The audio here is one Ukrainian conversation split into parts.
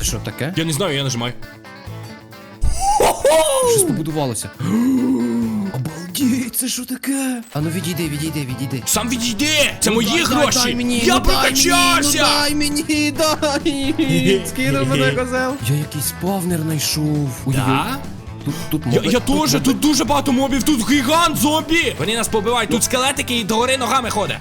Це що таке? Я не знаю, я нажимаю. Щось побудувалося. Обалдіть, це що таке? А ну відійди, відійди, відійди. Сам відійди! Це мої Дай, гроші! Дай, дай мені, я ну дай прокачався! Мені, ну дай мені, дай! Скинув мене козел. Я якийсь спавнер знайшов. Да? Тут, тут Я, моби, я теж, моби. тут дуже багато мобів, тут гігант зомбі! Вони нас побивають, тут скелетики і догори ногами ходить.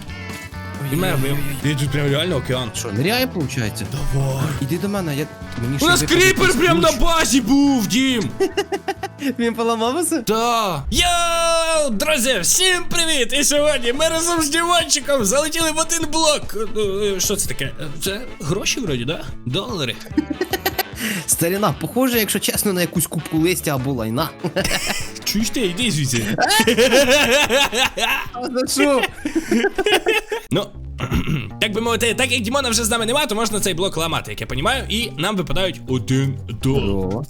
Він мене вбив. І тут прям реально океан. Що, ниряє, виходить? Давай. Іди до мене, я... Мені У ще нас випав кріпер якийсь прям на базі був, дім! Він поламався? Да. Йоу, друзі, всім привіт! І сьогодні ми разом з Дівончиком залетіли в один блок. Ну, е, Що це таке? Е, Це гроші вроді, да? Долари. Старіна, похоже, якщо чесно, на якусь кубку листя або лайна. Чуєш ти, йди звідси. А за що? Ну, так би мовити, так як Дімона вже з нами немає, то можна цей блок ламати, як я понімаю, і нам випадають один долар.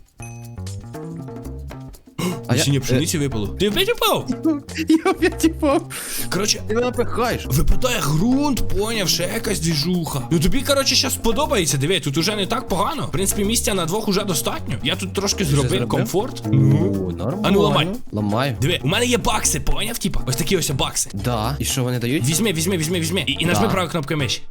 А я- пшениці випало. Ти опять упав? Я опять типу. Коротше, Ти мене пихаєш. випадає ґрунт, поняв, ще якась двіжуха. Ну тобі, коротше, щас сподобається, диви, тут уже не так погано. В принципі, місця на двох уже достатньо. Я тут трошки зробив комфорт. О, нормально. А ну, ламай. Ламаю. Диви, у мене є бакси, поняв, типа? Ось такі ось бакси. Да. І що вони дають? Візьми, візьми, візьми, візьми. І, і нажми Да. правою кнопкою миші.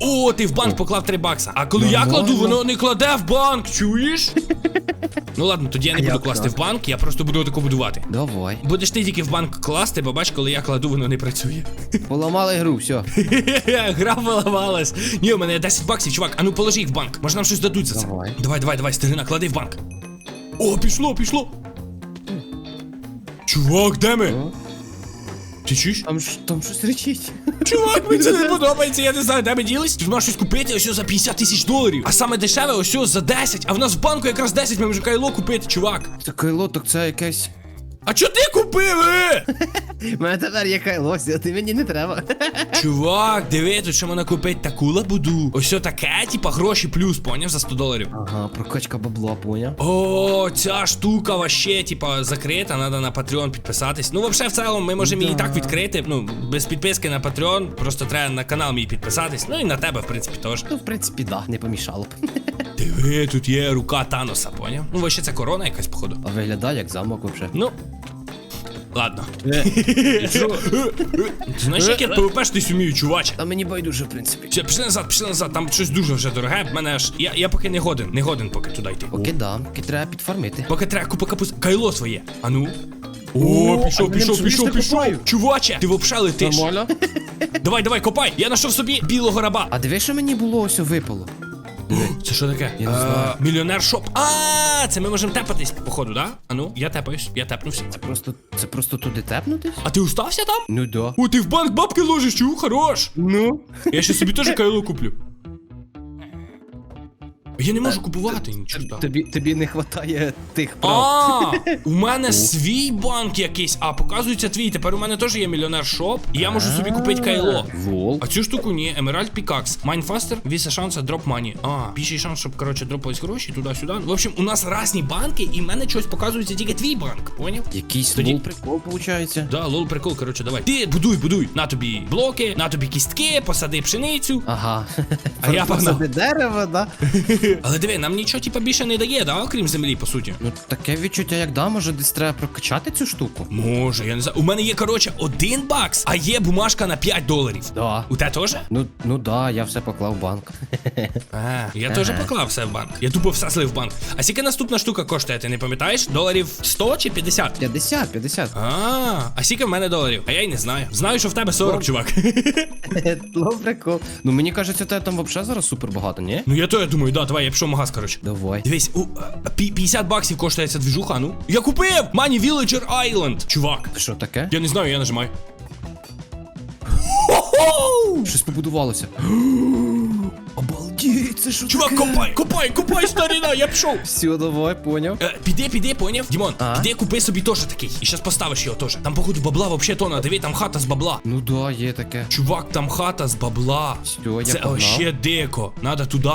О, ти в банк поклав 3 бакса. А коли я кладу, воно не кладе в банк, чуєш? ну ладно, тоді я не буду класти в банк, я просто буду таку будувати. Давай. Будеш ти тільки в банк класти, бо бач, коли я кладу, воно не працює. Поламали гру, все. Гра поламалась. Ні, у мене 10 баксів, чувак. А ну положи їх в банк. Може нам щось дадуть за це. Давай. Давай, давай, давай, старина, клади в банк. О, пішло, пішло. Чувак, де ми? Ти чуєш? Там, ж- там щось речить. Чувак, мені це не подобається, я не знаю, де ми ділись. Тут можна щось купити ось за 50 тисяч доларів. А саме дешеве ось за 10. А в нас в банку якраз 10, ми вже кайло купити, чувак. Це кайло, так це якесь. А чо ти купив? е? У мене тепер є кайло, а ти мені не треба. Чувак, диви, тут що можна купити таку лабуду. Ось таке, типа гроші плюс, поняв, за 100 доларів. Ага, прокачка бабла, поняв. О, ця штука вообще, типа, закрита, надо на Patreon підписатись. Ну, вообще, в цілому, ми можемо її так відкрити. Ну, без підписки на Patreon, просто треба на канал мій підписатись. Ну і на тебе, в принципі, теж. Ну, в принципі, да, не помішало б. Диви, тут є рука Таноса, поняв? Ну, вообще, це корона якась, походу. А виглядає як замок вообще. Ну. Ладно. Ти знаєш, як я ПВП вмію, чуваче? А мені байдуже, в принципі. Все, пішли назад, пішли назад, там щось дуже вже дороге. В мене аж. Я, я поки не годен, не годен поки туди йти. Поки да, поки треба підфармити. Поки треба купа капуст. Кайло своє. А ну. О, пішов, пішов, пішов, пішов. Чуваче, ти вообще летиш. Нормально? Давай, давай, копай. Я знайшов собі білого раба. А диви, що мені було ось випало. Це що таке? Я не знаю. Мільйонер шоп. А, це ми можемо тепатись, походу, да? А ну, я тепаюсь, я тепнувся. Це просто, це просто туди тепнутись? А ти устався там? Ну да. О, ти в банк бабки ложиш, чу, хорош. Ну? Я ще собі теж кайло куплю. Я не можу купувати нічого. Тобі, тобі не вистачає тих прав. А, у мене свій банк якийсь, а показується твій. Тепер у мене теж є мільйонер шоп, і я можу собі купити кайло. Лол. А цю штуку ні, Pickaxe. Mine faster, віса шанса, дроп money. А, більший шанс, щоб, коротше, дропались гроші туди-сюди. В общем, у нас різні банки, і в мене щось показується тільки твій банк, поняв? Якийсь Тоді- лол прикол, виходить. Да, лол, прикол, коротше, давай. Ти будуй, будуй. На тобі блоки, на тобі кістки, посади пшеницю. Ага. А я погнав. Посади дерево, да? Але диви, нам нічого типа більше не дає, да, окрім землі, по суті. Ну таке відчуття, як да, може десь треба прокачати цю штуку. Може, я не знаю. У мене є, коротше, один бакс, а є бумажка на 5 доларів. Да. У тебе теж? Ну, ну да, я все поклав в банк. А, я теж поклав все в банк. Я тупо все слив в банк. А скільки наступна штука коштує, ти не пам'ятаєш? Доларів 100 чи 50? 50, 50. А, а скільки в мене доларів? А я й не знаю. Знаю, що в тебе 40, чувак. Лол прикол. Ну мені кажеться, тебе там взагалі зараз супер багато, ні? ну я то я думаю, да, давай, я пішов магаз, коротше. Давай. Дивись, у, а, пі- 50 баксів коштує ця двіжуха, ну. Я купив! Money Villager Island! Чувак. Що таке? Я не знаю, я нажимаю. Щось побудувалося. Обалдіть, це що Чувак, таке? копай, копай, копай, старина, я пішов. Все, давай, поняв. Е, піди, піди, поняв? Дімон, А? піди купи собі теж такий. І щас поставиш його теж. Там, походу, бабла вообще тона. Диви, там хата з бабла. Ну да, є таке. Чувак, там хата з бабла. Всьо, я Це погнав. вообще дико. Надо туди.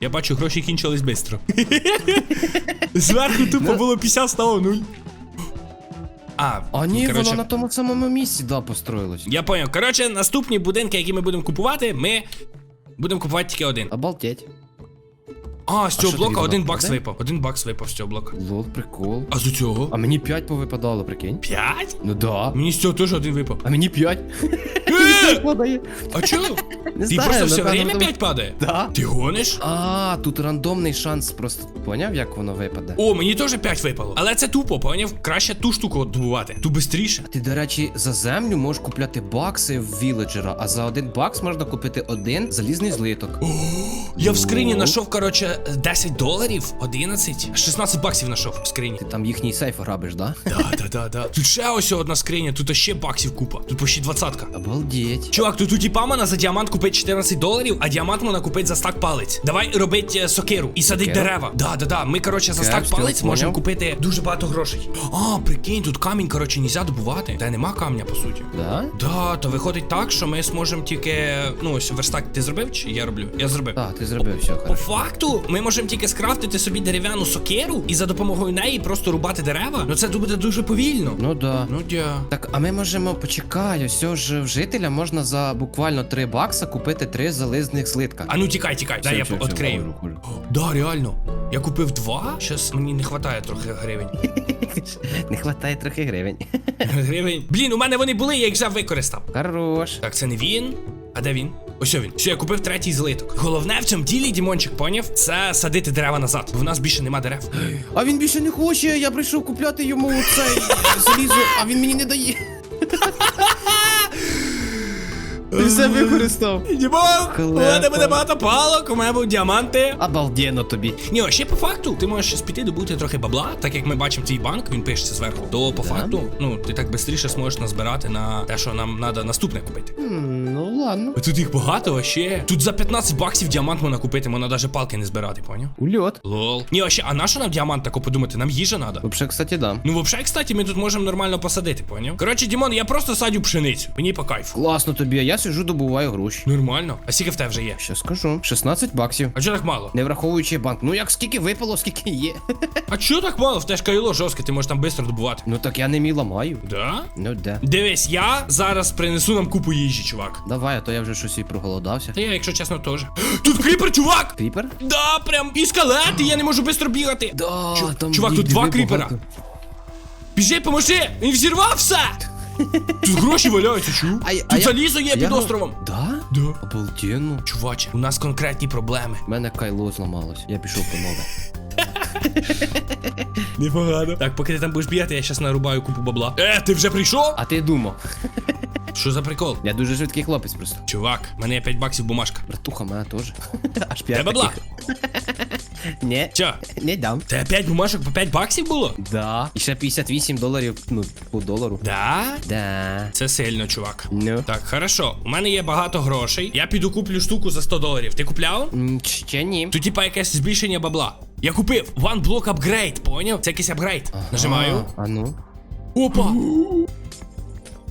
Я бачу, гроші кінчились швидко. Зверху тупо було 50, стало 0. А, А ні, короче, воно на тому самому місці, да, построїлось. Я поняв. Коротше, наступні будинки, які ми будемо купувати, ми будемо купувати тільки один. Обалдеть. А, з цього що блока один бакс впаде? випав. Один бакс випав з цього блока. Лол, прикол. А з цього? А мені 5 повипадало, прикинь. П'ять? Ну да. Мені з цього теж один випав. А мені 5. Е! Падає. А чого? Не Ти знаю, просто все напевно, время тому- п'ять падає? Да. Ти гониш? А, тут рандомний шанс просто. Поняв, як воно випаде? О, мені теж 5 випало. Але це тупо, поняв? Краще ту штуку добувати. Ту бистріше. Ти, до речі, за землю можеш купляти бакси в віледжера, а за один бакс можна купити один залізний злиток. Я в скрині Ну. знайшов, коротше, 10 доларів, 11, 16 баксів знайшов в скрині. Ти там їхній сейф грабиш, да? Да, да, да, да. Тут ще ось одна скриня, тут ще баксів купа. Тут почти двадцатка. Обалдеть. Чувак, тут у тіпа можна за діамант купити 14 доларів, а діамант можна купити за стак палець. Давай робить е, сокиру і садить Сокиру? дерева. Да, да, да. Ми, коротше, за стак все, палець можемо купити дуже багато грошей. А, прикинь, тут камінь, коротше, нельзя добувати. Та нема камня, по суті. Да? Да, то виходить так, що ми зможемо тільки. Ну, ось верстак ти зробив чи я роблю? Я зробив. Так, ти зробив все По хорошо. факту, ми можемо тільки скрафтити собі дерев'яну сокиру і за допомогою неї просто рубати дерева. Ну це буде дуже повільно. Ну да. Ну дя. Так, а ми можемо почекай, ось ж в жителя можна за буквально 3 бакса купити 3 залізних злитка. А ну тікай, тікай. Дай я Все, все, все, відкрию. Да, реально. Я купив два. Щас мені не вистачає трохи гривень. Не хватає трохи гривень. Гривень. Блін, у мене вони були, я їх вже використав. Хорош. Так, це не він. А де він? Ось він. Все, я купив третій злиток. Головне в цьому ділі, Дімончик, поняв, це садити дерева назад, бо в нас більше нема дерев. А він більше не хоче, я прийшов купляти йому цей залізо, а він мені не дає. Ти все використав. Дімон, у мене Клепа. буде багато палок, у мене будуть діаманти. Обалденно тобі. Ні, а ще по факту, ти можеш щас піти добути трохи бабла, так як ми бачимо твій банк, він пишеться зверху. То по Да? факту, ну ти так швидше зможеш назбирати на те, що нам треба наступне купити. М, Ну ладно. А Тут їх багато, а ще. Тут за 15 баксів діамант можна купити, можна навіть палки не збирати, поняв? Ульот. Лол. Ні, а ще, а на що нам діамант тако подумати? Нам їжа треба. Вообще, кстати, да. Ну, взагалі, кстати, ми тут можемо нормально посадити, поняв? Коротше, Дімон, я просто садю пшеницю. Мені по кайфу. Класно тобі, а я сижу, добуваю гроші. Нормально. А скільки в тебе вже є? Ще скажу. 16 баксів. А чого так мало? Не враховуючи банк. Ну як скільки випало, скільки є. А чого так мало? В тебе ж кайло жорстке, ти можеш там швидко добувати. Ну так я не мій ламаю. Да? Ну да. Дивись, я зараз принесу нам купу їжі, чувак. Давай, а то я вже щось і проголодався. Та я, якщо чесно, теж. Тут кріпер, чувак! Кріпер? Да, прям і скелети, я не можу швидко бігати. Да, Чу- там чувак, тут диви два багато. кріпера. Біжи, поможи! Він взірвався! Тут гроші валяються, чу? А я- Тут а я- залізо є під островом. Да? Да. Обалденно. Чуваче, у нас конкретні проблеми. У мене кайло зламалось. Я пішов по нове. Непогано. Так, поки ти там будеш бігати, я щас нарубаю купу бабла. Е, ти вже прийшов? А ти думав? Що за прикол? Я дуже швидкий хлопець просто. Чувак, в мене є 5 баксів бумажка. Братуха, мене теж. Аж Де п'ять бабла? таких. Ні, Чо? не дам. Тебе 5 бумажок по 5 баксів було? Да. І ще 58 доларів, ну, по долару. Да? Да. Це сильно, чувак. Ну. Так, хорошо. У мене є багато грошей. Я піду куплю штуку за 100 доларів. Ти купляв? М, Ще ні. Тут типа якесь збільшення бабла. Я купив One Block Upgrade, поняв? Це якийсь апгрейд. Нажимаю. А, а ну. Опа!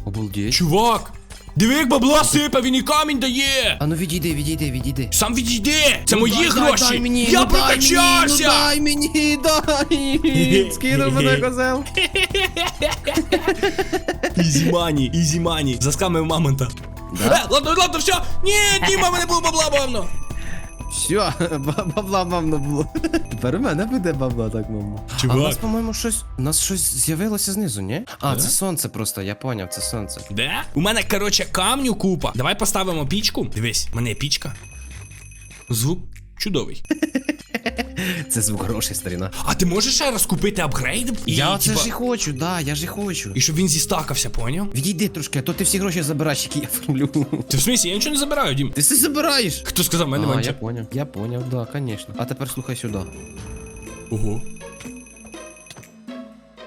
Обалдеть. Чувак! Диви, як бабла сипе, він і камінь дає! А ну відійди, відійди, відійди. Сам відійди! Це Ну, мої дай, дай, гроші! дай мені, Я ну, дай прокачався! Мені, ну, дай мені, дай! Скинув мене козел. Ізімані, ізімані. ізі мані. Заскамив мамонта. Е, ладно, ладно, все! Ні, Діма, мама не було бабла, мамно! Все, бабла мамно було. Тепер у мене буде бабла, так мамно. Чувак. А у нас, по-моєму, щось. У нас щось з'явилося знизу, ні? А, це сонце просто, я поняв, це сонце. Де? У мене, короче, камню купа. Давай поставимо пічку. Дивись, у мене є пічка. Звук чудовий. Це звук грошей, старіна. А ти можеш ще раз купити апгрейд? І, я це типа, ж і хочу, да, я ж і хочу. і щоб він зістакався, поняв? Відійди трошки, а то ти всі гроші забираєш, які я формлю. Ти в смісі, я нічого не забираю, Дім. Ти все забираєш. Хто сказав, мене А, я нічого. поняв. Я поняв, да, конечно. А тепер слухай сюди. Ого.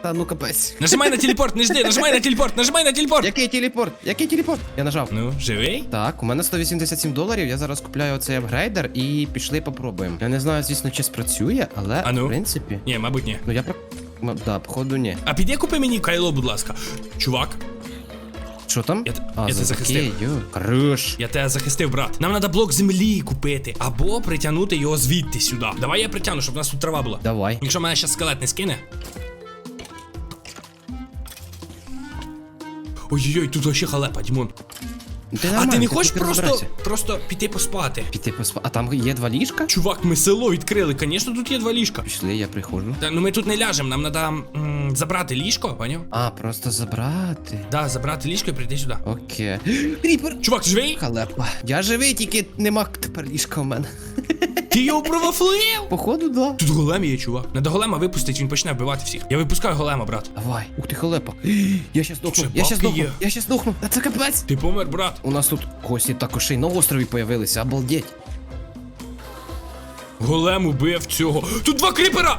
Та ну капець. Нажимай на телепорт, не жди, нажимай на телепорт, нажимай на телепорт. Який телепорт? Який телепорт? Я нажав. Ну, живий? Так, у мене 187 доларів, я зараз купляю оцей апгрейдер і пішли попробуємо. Я не знаю, звісно, чи спрацює, але А ну? в принципі. Ні, мабуть, ні. Ну я про. М, Да, походу, ні. А піди купи мені кайло, будь ласка. Чувак, Що там? Я т- а, я тебе захистив. йо. Хорош. я тебе захистив, брат. Нам треба блок землі купити або притягнути його звідти сюди. Давай я притягну, щоб у нас тут трава була. Давай. Якщо мене ще скелет не скине. Ой-ой-ой, тут вообще халепа, Дімон. Ти а ти не хочеш просто, просто піти поспати? Піти поспа. А там є два ліжка? Чувак, ми село відкрили, звісно, тут є два ліжка. Пішли, я приходжу. Та ну ми тут не ляжемо, нам треба м, забрати ліжко, поняв? А, просто забрати. Да, забрати ліжко і прийти сюди. Окей. Кріпер! Чувак, живий? Халепа. Я живий, тільки нема тепер ліжка в мене. Ти його провафлив? Походу, да. Тут голем є, чувак. Надо голема випустить, він почне вбивати всіх. Я випускаю голема, брат. Давай. Ух ти, халепа. Я щас дохну. Ще Я щас бабки дохну. є. Я щас дохну. Та це капець. Ти помер, брат. У нас тут гості також і на острові появилися, обалдеть. Голем убив цього. Тут два кріпера!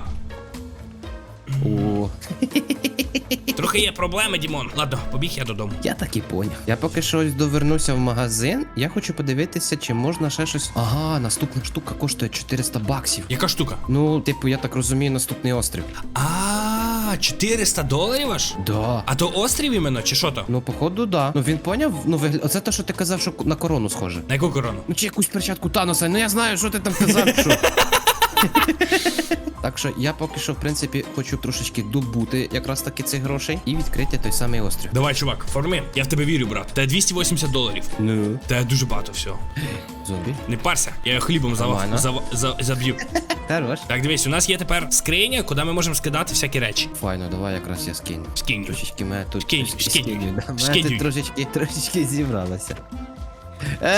Трохи є проблеми, Дімон. Ладно, побіг я додому. я так і поняв. Я поки що ось довернуся в магазин. Я хочу подивитися, чи можна ще щось. Ага, наступна штука коштує 400 баксів. Яка штука? Ну, типу, я так розумію, наступний острів. А, 400 доларів аж? Да. А то острів іменно, чи що то? Ну, походу, да. Ну він поняв. Ну, вигля... Оце те, що ти казав, що на корону схоже. На яку корону? Ну, чи якусь перчатку Таноса. Ну я знаю, що ти там казав. Що. Так що я поки що, в принципі, хочу трошечки добути якраз таки цих грошей і відкрити той самий острів. Давай, чувак, форми. Я в тебе вірю, брат. Та 280 доларів. Ну, Та дуже багато всього. зомбі. Не парся, я його хлібом зав... Нормально. зав... заб'ю. Хорош. Так, дивись, у нас є тепер скриня, куди ми можемо скидати всякі речі. Файно, давай якраз я скину. Скинь. Трошечки мене тут. Скинь, трошечки скинь. Скинь. трошечки, трошечки зібралося.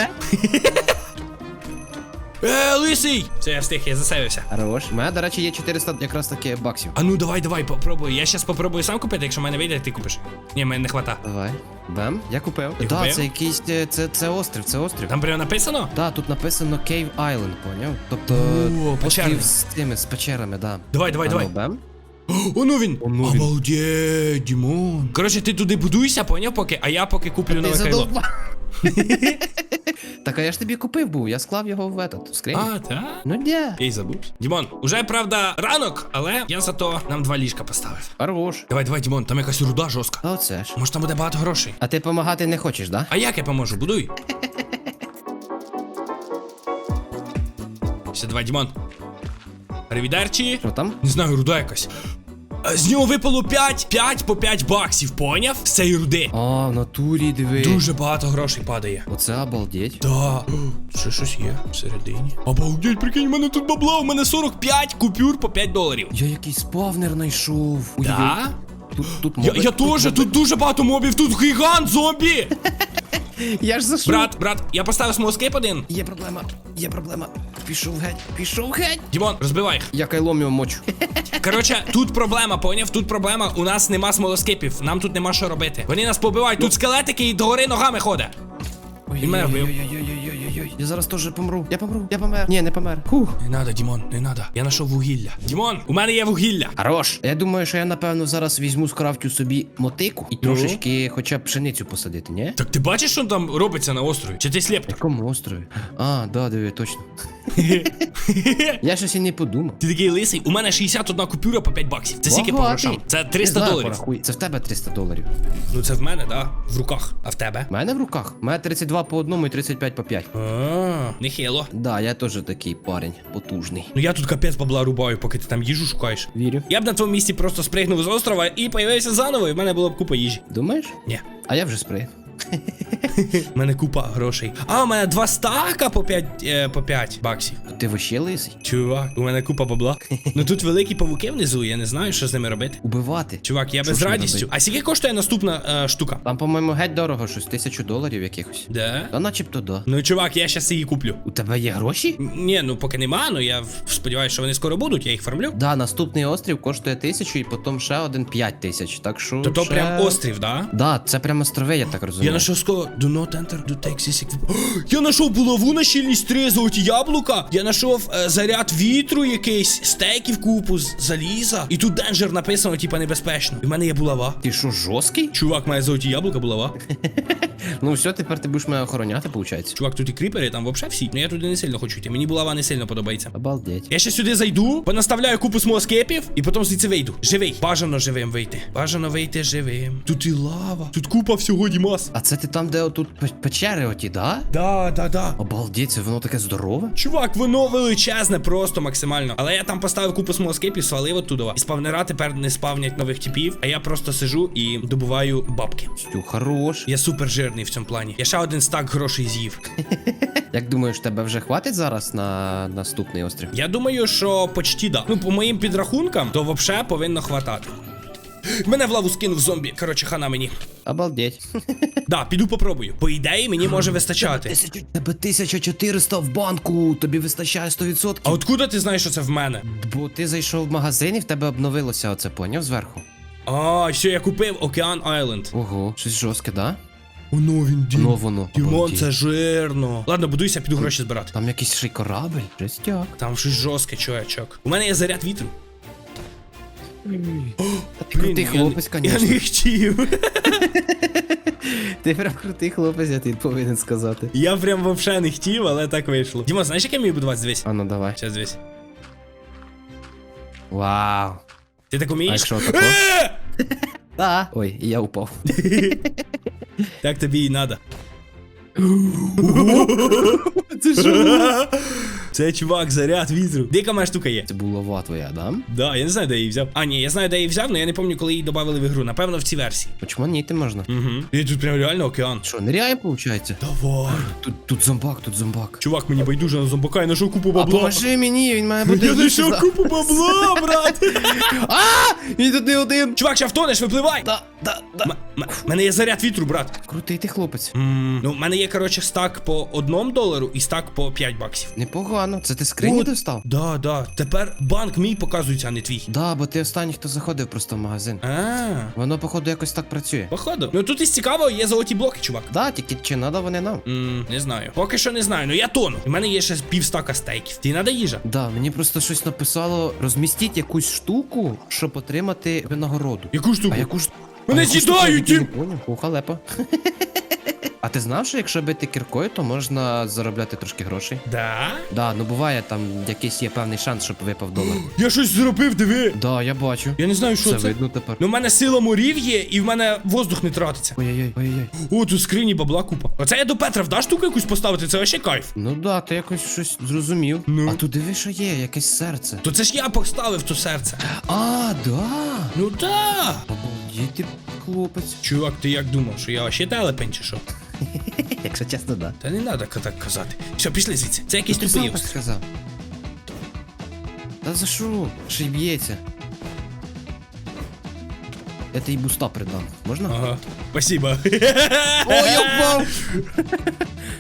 Е? Лисий! Все, я встиг, я засейвився. Хорош. У мене, до речі, є 400 якраз таки баксів. А ну давай, давай, попробуй. Я щас попробую сам купити, якщо в мене вийде, ти купиш. Ні, мене не хвата. Давай. Бем, я купив. Ти Так, купив? це якийсь. е, Це, це острів, це острів. Там прямо написано? Да, тут написано Cave Island, поняв? Тобто О, печерний. острів з тими, з печерами, да. Давай, давай, давай. ну, бем. О, ну він! Оно він. Обалдеть, Дімон. Коротше, ти туди будуйся, поняв поки, а я поки куплю Ти нове кайло. задовбав. Так, а я ж тобі купив був, я склав його в этот, в скриню. А, так? Ну де? Я й забув. Дімон, уже правда ранок, але я зато нам два ліжка поставив. Хорош. Давай, давай, Дімон, там якась руда жорстка. А оце ж. Може там буде багато грошей. А ти помагати не хочеш, да? А як я поможу? Будуй. Все, давай, Дімон. Ревідарчі. Що там? Не знаю, руда якась. З нього випало 5, 5 по 5 баксів, поняв? З цієї руди. А, в натурі диви. Дуже багато грошей падає. Оце обалдеть. Да. Ще щось є всередині. Обалдеть, прикинь, у мене тут бабла, у мене 45 купюр по 5 доларів. Я якийсь спавнер знайшов. Да? Тут, тут Я, моби. я теж, тут дуже багато мобів, тут гігант зомбі! Я ж зайшов. Брат, брат, я поставив смоскейп один. Є проблема, є проблема. Пішов геть, пішов геть. Дімон, розбивай їх. Я кайлом його мочу. Коротше, тут проблема, поняв? Тут проблема, у нас нема смолоскипів, нам тут нема що робити. Вони нас побивають, тут скелетики і догори ногами ходять. Він мене вбив. Я зараз теж помру. Я помру, я помер. Ні, не помер. Фух. Не надо, Дімон, не надо. Я знайшов вугілля. Дімон, у мене є вугілля. Хорош. Я думаю, що я напевно зараз візьму скрафтю собі мотику і трошечки хоча б пшеницю посадити, ні? Так ти бачиш, що там робиться на острові? Чи ти сліп? Якому острові? А, да, диви, точно. Я щось і не подумав. Ти такий лисий, у мене 61 купюра по 5 баксів. Це скільки по грошам? Це Не 300 знаю, доларів. порахуй. Це в тебе 300 доларів. Ну це в мене, да? В руках. А в тебе? У мене в руках. У мене 32 по одному і 35 по 5. А, нехило. Да, я теж такий парень, потужний. Ну я тут капець бабла рубаю, поки ти там їжу шукаєш. Вірю. Я б на твоєму місці просто спригнув з острова і появився заново, і в мене була б купа їжі. Думаєш? Ні. А я вже спригнув. У мене купа грошей. А, у мене два стака по 5, е, по 5 баксів. Ти вообще лисий? Чувак, у мене купа бабла. ну тут великі павуки внизу, я не знаю, що з ними робити. Убивати. Чувак, я Що без ж мені радістю. робити? А скільки коштує наступна е, штука? Там, по-моєму, геть дорого, щось тисячу доларів якихось. Де? Та начебто да. Ну, чувак, я щас її куплю. У тебе є гроші? Ні, ну поки нема, ну я сподіваюся, що вони скоро будуть, я їх фармлю. Да, наступний острів коштує тисячу і потім ще один п'ять тисяч. Так що. То то ще- прям острів, да? Да, це прям острови, я так розумію. Я знайшов ско... Do not enter, do take this equip- О, Я знайшов булаву на щільність 3, золоті яблука. Я знайшов е, заряд вітру якийсь, стейків купу, з- заліза. І тут денджер написано, типа небезпечно. І в мене є булава. Ти що, жорсткий? Чувак має золоті яблука, булава. Ну все, тепер ти будеш мене охороняти, виходить. Чувак, тут і кріпери, там взагалі всі. Ну я туди не сильно хочу йти. Мені булава не сильно подобається. Обалдеть. Я ще сюди зайду, понаставляю купу смоскепів і потім звідси вийду. Живий. Бажано живим вийти. Бажано вийти живим. Тут і лава. Тут купа всього Дімас. А це ти там, де отут печери оті, да? Да, да, да. Обалдеть, це воно таке здорове. Чувак, воно величезне, просто максимально. Але я там поставив купу смолоскипів, свалив оттуда. І спавнера тепер не спавнять нових типів, а я просто сижу і добуваю бабки. Стю, хорош. Я супер жирний в цьому плані. Я ще один стак грошей з'їв. Як думаєш, тебе вже хватить зараз на наступний острів? Я думаю, що почти да. Ну, по моїм підрахункам, то вообще повинно хватати. Мене в лаву скинув зомбі. Коротше, хана мені. Обалдеть. Да, піду попробую. По ідеї, мені може вистачати. Тебе 1400 в банку, тобі вистачає 100%. А откуда ти знаєш, що це в мене? Бо ти зайшов в магазин і в тебе обновилося оце, поняв зверху. А, все, я купив Океан Айленд. Ого, щось жорстке, да? Оно він дім. Ну воно. Дімон, обалдеть. це жирно. Ладно, будуйся, піду гроші збирати. Там якийсь ще й корабль. Жестяк. Там щось жорстке, чувачок. У мене є заряд вітру. Ти крутий Блін, я- хлопець, Я звісно. не хотів. Ти прям крутий хлопець, я тобі повинен сказати. Я прям вообще не хотів, але так вийшло. Дімо, знаєш, як я вмію будувати дивись? А ну давай. Сейчас дивись. Вау. Ти так А умієш? якщо тако? Е! Да. Ой, і я упав. Так тобі і надо. Це що? Це чувак, заряд вітру. Дика моя штука є. Це булава твоя, да? Да, я не знаю, де я її взяв. А, ні, я знаю, де я її взяв, але я не пам'ятаю, коли її додали в ігру. Напевно, в цій версії. Почманіти можна. Угу. І тут прям реально океан. Що, ниряємо, виходить? Давай. Тут, тут зомбак, тут зомбак. Чувак, мені байдуже на зомбака, я знайшов купу А бабла. поможи мені, він має бути. Я знайшов за- купу бабла, брат. А! Він тут не один. Чувак, ще втонеш, випливай. Да, да, да. М- м- мене є заряд вітру, брат. Крутий ти хлопець. М, Ну, в мене є, коротше, стак по одному долару і стак по 5 баксів. Непогано. Це ти скрині От. достав? Да, да. Тепер банк мій показується, а не твій. Да, бо ти останній, хто заходив просто в магазин. А, Воно, походу, якось так працює. походу. Ну тут із цікавого є золоті блоки, чувак. Да, тільки чи надо вони нам? М, не знаю. Поки що не знаю, ну я тону. У мене є ще пів стака стейків. Ти надо їжа? Да, мені просто щось написало розмістіть якусь штуку, щоб отримати винагороду. Яку штуку? А яку ж. Мене з'їдають. О, халепа. А ти знав, що якщо бити кіркою, то можна заробляти трошки грошей? Да? Да, ну буває там якийсь є певний шанс, щоб випав долар. Я щось зробив, диви. Да, я бачу. Я не знаю, що Все це. видно тепер. Ну, в мене сила морів є, і в мене воздух не тратиться. Ой-ой-ой, ой-ой. О, тут скрині бабла купа. Оце я до Петра вдаш штуку якусь поставити, це вообще кайф. Ну да, ти якось щось зрозумів. Ну. А тут диви, що є, якесь серце. То це ж я поставив то серце. А, да. Ну да. Ти хлопець. Чувак, ти як думав, що я ще телепень чи що? Якщо чесно, да. Та не треба так казати. Все, пішли звідси. Це якийсь Ти сам так сказав. Та за що? Ще й б'ється. Я тобі буста придам. Можна? Ага. Спасибо. Ой, я впав!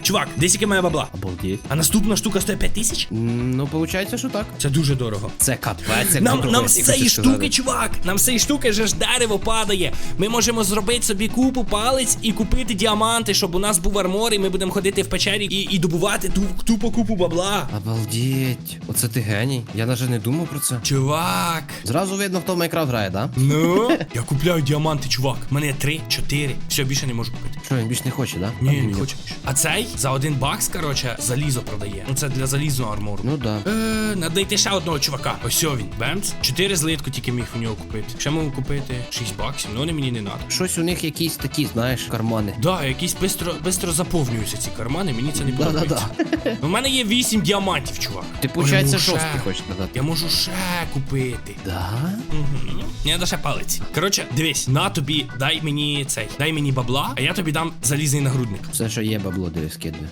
Чувак, десь яке моя бабла. Обалдеть. А наступна штука стоїть 5 тисяч? Ну, виходить, що так. Це дуже дорого. Це капець, Нам, нам з цієї сказати. штуки, чувак, нам з цієї штуки же ж дерево падає. Ми можемо зробити собі купу палець і купити діаманти, щоб у нас був армор, і ми будемо ходити в печері і, і добувати ту, тупо купу бабла. Обалдеть. Оце ти геній. Я навіть не думав про це. Чувак. Зразу видно, хто в Майнкрафт грає, да? Ну, я купляю діаманти, чувак. У мене три, чотири. Все, більше не можу купити. Що, він більш не хоче, да? Ні, не хочу. А цей за один бакс, короче, залізо продає. Ну це для залізного армору. Ну да. Е, надо йти ще одного чувака. Ось він. Бемц. Чотири злитку тільки міг у нього купити. Ще можу купити 6 баксів, ну вони мені не надо. Щось у них якісь такі, знаєш, кармани. Да, якісь бистро, бистро заповнюються ці кармани, мені це не подобається. Да-да-да. У мене є 8 діамантів, чувак. Ти, О, я виходить, можу жорсткий ще. хочеш надати. Я можу ще купити. Да? Угу. Я даже палець. Коротше, дивись, на тобі, дай мені цей, дай мені бабла, а я тобі дам залізний нагрудник. Все, що є, бабло дивись, скидує.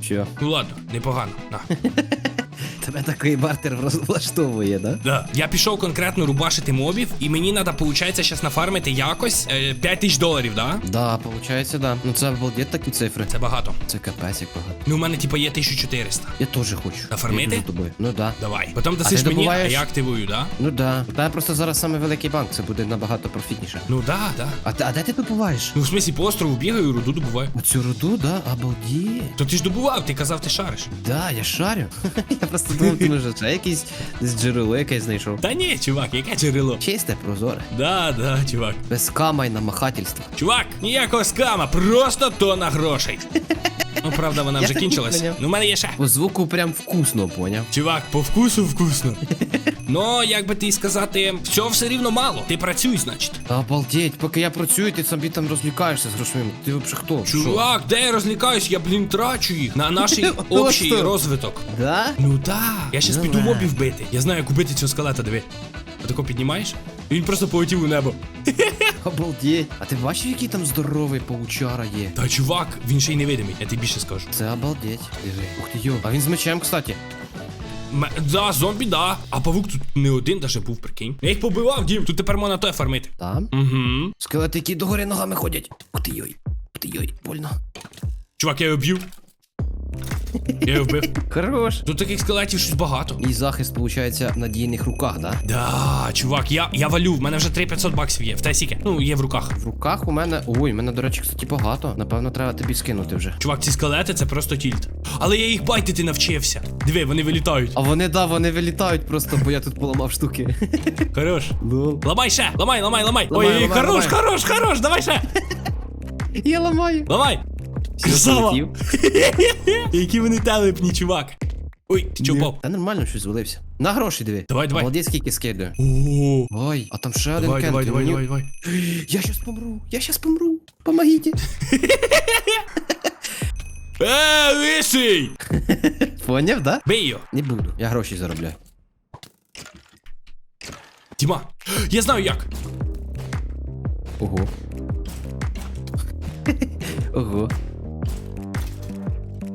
Що? Ну ладно, непогано. На. Тебе такий бартер влаштовує, да? Да. Я пішов конкретно рубашити мобів, і мені треба, виходить, зараз нафармити якось е, 5 тисяч доларів, да? Да, получається, да. Ну це обалдеть такі цифри. Це багато. Це капець як багато. Ну, у мене, типу, є 1400. Я теж хочу. Нафармити? Я йду за тобою. Ну да. Давай. Потім дасиш ти мені, а добуваєш? я активую, да? Ну да. Та просто зараз саме великий банк, це буде набагато профітніше. Ну да, да. А, ти- а де ти добуваєш? Ну, в смислі, по острову бігаю, руду добуваю. Оцю руду, да? Обалдеть. То ти ж добував, ти казав, ти шариш. Да, я шарю. я просто думав, ти може ще якийсь десь джерело якесь знайшов. Та ні, чувак, яке джерело? Чисте, прозоре. Да, да, чувак. Без скама й намахательства. Чувак, ніякого скама, просто тона грошей. Ну, правда, вона вже кінчилась. Ну, в мене є ще. По звуку прям вкусно, поняв. Чувак, по вкусу вкусно. Ну, як би ти сказати, всього все рівно мало. Ти працюй, значить. Та обалдеть, поки я працюю, ти собі там розлікаєшся з грошима. Ти взагалі хто? Що? Чувак, де я розлікаюсь? Я, блін, трачу їх на наш общий що. розвиток. Да? Ну да. Я щас піду да. мобів бити. Я знаю, як убити цього скелета, диви. Отако піднімаєш? І він просто полетів у небо. Обалдеть. А ти бачив, який там здоровий паучара є? Та чувак, він ще й невидимий, я тобі більше скажу. Це обалдеть. Диви. Ух ти йо. А він з мечем, кстати. М- Да, зомбі, да. А павук тут не один даже був, прикинь. Я їх побивав, дім. Тут тепер можна те фармити. Там. Угу. Скелети, які догори ногами ходять. Ти йой. Ти йой. Больно. Чувак, я його б'ю. Я вбив. Хорош. Тут таких скелетів щось багато. І захист, виходить, в надійних руках, да? Да, чувак, я, я валю, в мене вже 3500 баксів є. В те. Ну, є в руках. В руках у мене. Ой, у мене, до речі, кстати, багато. Напевно, треба тобі скинути вже. Чувак, ці скелети це просто тільт. Але я їх байтити навчився. Диви, вони вилітають. А вони, да, вони вилітають просто, бо я тут поламав штуки. Хорош. Ну. Ламай ще! Ламай, ламай, ламай! Ламай, Ой, ламай, хорош, ламай. хорош, хорош, давай ще! Я ламаю. Ламай! Красава! Які вони телепні, чувак. Ой, ти чого впав? Та нормально щось звалився. На гроші диви. Давай, давай. Молодець, скільки скидаю. О, Ой, а там ще один давай, кент. давай, давай, давай, давай. Я щас помру. Я щас помру. Помогите. Е, лисий! Поняв, да? Бий його. Не буду. Я гроші заробляю. Діма, я знаю як. Ого. Ого.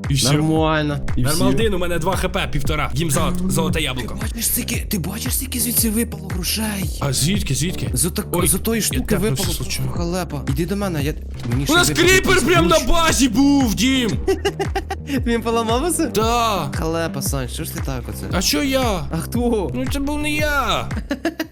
І все. Нормально. І. Нормалдин, у мене 2 хп, півтора. Їм золото, золоте Ти яблуко. бачиш, скільки, ти бачиш, скільки звідси випало грошей? А звідки, звідки? За, так, Ой, за тої штуки тепнувся випало случайно. халепа. Іди до мене, я. Мені У нас крипер кріпер прям на базі був, Дім! Він поламався? Да. Халепа, Сань, що ж ти так оце? А що я? А хто? Ну це був не я.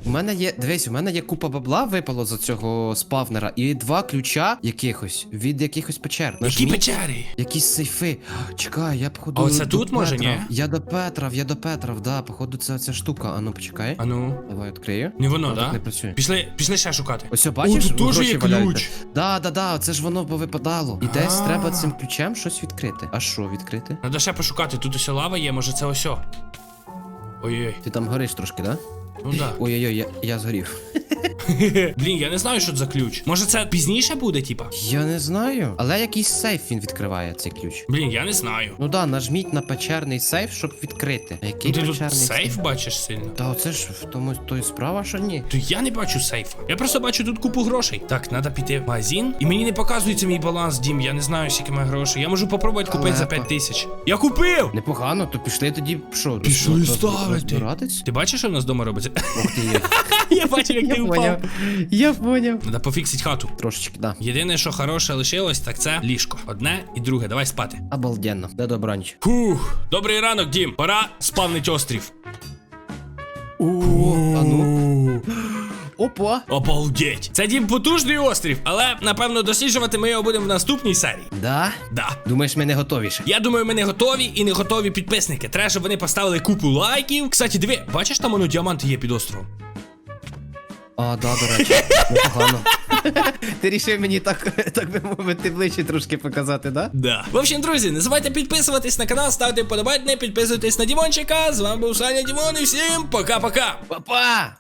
У мене є, дивись, у мене є купа бабла випало за цього спавнера і два ключа якихось від якихось печер. Які Нажміть. печері? Якісь сейфи. Чекай, я походу. А оце до тут, може, Петра. ні? Я до Петра, я до Петра, да, походу, це ця штука. А ну почекай. А ну. Давай відкрию. Не воно, Воно так да? не працює. Пішли, пішли ще шукати. Ось, бачиш, О, тут теж є ключ. Да, да, да, це ж воно повипадало. І десь А. треба цим ключем щось відкрити. А що відкрити? Надо ще пошукати, тут уся лава є, може це осьо. Ой-ой, Ти там гориш трошки, да? ну да. Ой-ой-ой, я, я згорів. Блін, я не знаю, що це за ключ. Може це пізніше буде, типа? Я не знаю. Але якийсь сейф він відкриває цей ключ. Блін, я не знаю. Ну да, нажміть на печерний сейф, щоб відкрити. А який Ти тут печерний сейф бачиш сильно? Та оце ж в тому то й справа, що ні. То я не бачу сейфа. Я просто бачу тут купу грошей. Так, треба піти в магазин. І мені не показується мій баланс, дім. Я не знаю, скільки має грошей. Я можу попробувати купити за Халепа. 5 тисяч. Я купив! Непогано, то пішли тоді що? Пішли ставити. Ти бачиш, що в нас вдома робиться? Ух ти. я бачу, як ти Я впав. поняв. Я поняв. Треба пофіксити хату. Трошечки, да. Єдине, що хороше лишилось, так це ліжко. Одне і друге. Давай спати. Обалденно. Де добраніч. Фух, добрий ранок, дім. Пора спавнить острів. О, а ну. Опа. Обалдеть! Це дім потужний острів, але напевно досліджувати ми його будемо в наступній серії. Да? Да. Думаєш, ми не готовіше? Я думаю, ми не готові і не готові підписники. Треба, щоб вони поставили купу лайків. Кстати, диви, бачиш, там воно діаманти є під островом. А, да, до речі. Непогано. Ти рішив мені так, так би мовити, ближче трошки показати, да? Да. В общем, друзі, не забувайте підписуватись на канал, ставте вподобайки, підписуйтесь на Дімончика. З вами був Саня Дімон і всім пока-пока. Папа!